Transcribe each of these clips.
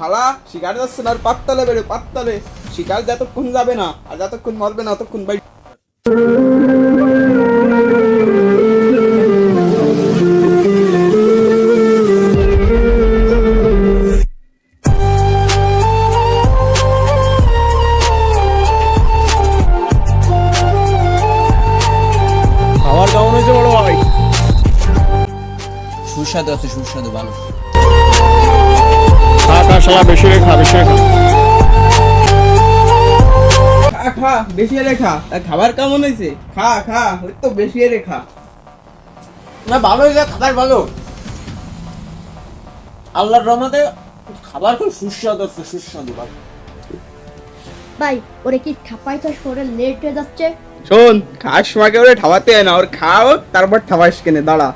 শালা শিকার যাচ্ছে না আর পাত্তালে বেরো পাত্তালে। শিকার যতক্ষণ যাবে না আর যতক্ষণ মরবে না ততক্ষণ বাড়ি খাবার কেমন হয়েছে বড় ভাই? সুস্বাদু আছে সুস্বাদু ভালো। খা বেশি রে খা বেশি রে খা খা খা বেশি রে খাবার কেমন হয়েছে? খা খা ওই তো বেশি রে খা না ভালো হয়েছে খাবার ভালো। আল্লাহর রহমতে খাবার খুব সুস্বাদু আছে সুস্বাদু ভালো ভাই ওরে কি ঠাপাই তো সরে লেট হয়ে যাচ্ছে? শোন খাস মাকে ওরে হয় না। ওর খাও তারপর ঠাবাস কেনে দাঁড়া।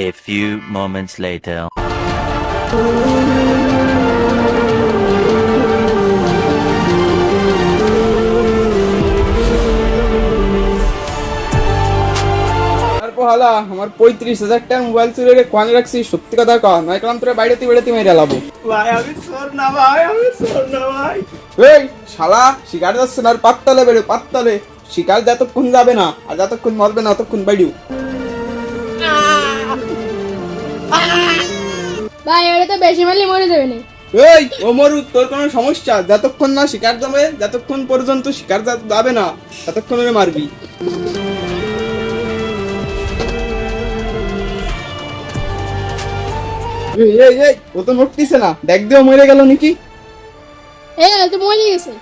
A few moments later. হালা আমার পঁয়ত্রিশ হাজার টাকা মোবাইল চুরি রে কোয়ান রাখছি সত্যি কথা কন নয় কারণ তোরা বাইরেতে বেড়াতে মেরে লাবো। ভাই আমি শোন না ভাই আমি শোন না ভাই। এই শালা শিকার যাচ্ছে না আর পাত্তালে বেরো পাত্তালে। শিকার যতক্ষণ যাবে না আর যতক্ষণ মরবে না ততক্ষণ বাড়িও ভাই ওরে তো বেশি মারলে মরে যাবে না। এই ও মরু তোর কোনো সমস্যা? যতক্ষণ না শিকার যাবে যতক্ষণ পর্যন্ত শিকার যাবে না ততক্ষণ ওরে মারবি। এই এই এই ও তো নড়তিছে না। দেখ দিও মরে গেল নাকি। এই তো মরে গেছে।